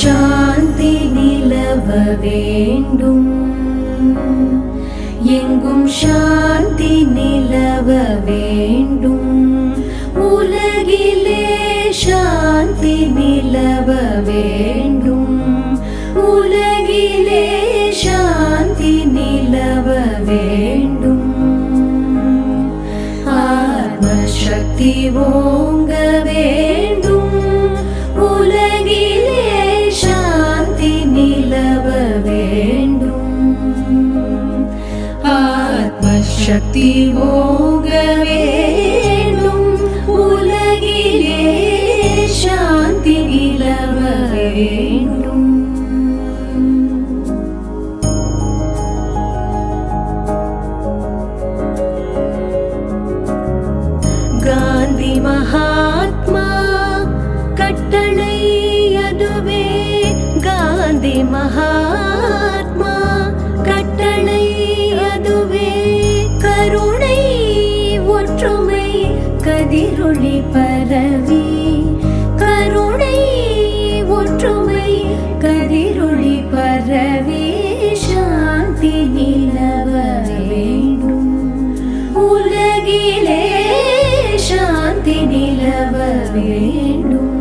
சாந்தி நிலவ வேண்டும். எங்கும் சாந்தி நிலவ வேண்டும். உலகிலே சாந்தி நிலவ வேண்டும். உலகிலே சாந்தி நிலவ வேண்டும். ஆத்ம சக்தி ஓங்க ஆத்மசக்தி வேண்டும்.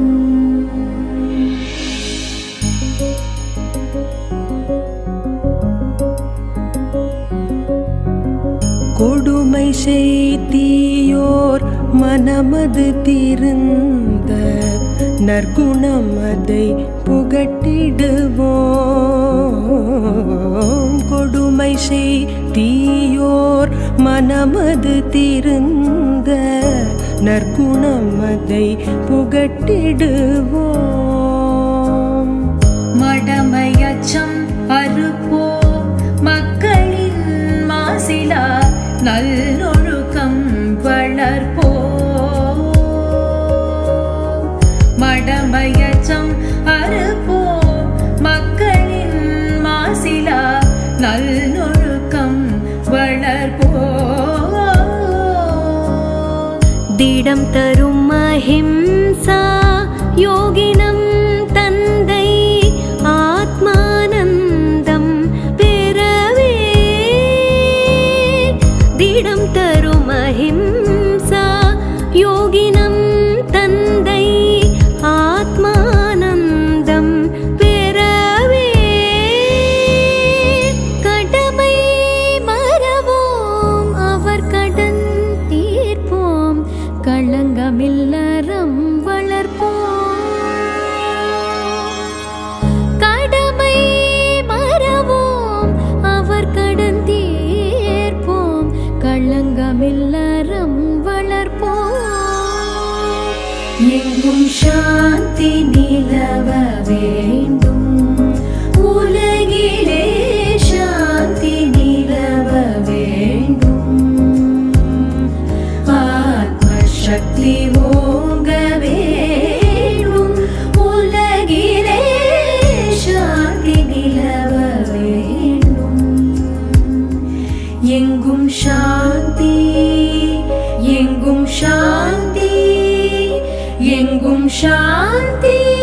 கொடுமை செய்தியோர் மனமது திருந்த நற்குணம் அதை புகட்டிடுவோம். கொடுமை செய்தியோர் மனமது திருந்த நற்குணம் அதை புகட்டிடுவோம். மடமையச்சம் அறுப்போ மக்களின் மாசிலா நல்லொழுக்கம் வளர்ப்போ. மடமையச்சம் அறுப்போ மக்களின் மாசிலா நல்லொழுக்கம் வளர்ப்போ. திடம் தரும் அஹிம்சா. எங்கும் சாந்தி நிலவ வேண்டும். உலகிலே சாந்தி நிலவ வேண்டும். ஆத்ம சக்தி ஓங்க வேண்டும். உலகிலே சாந்தி நிலவ வேண்டும். எங்கும் சாந்தி எங்கும் சாந்தி எங்கும் சாந்தி.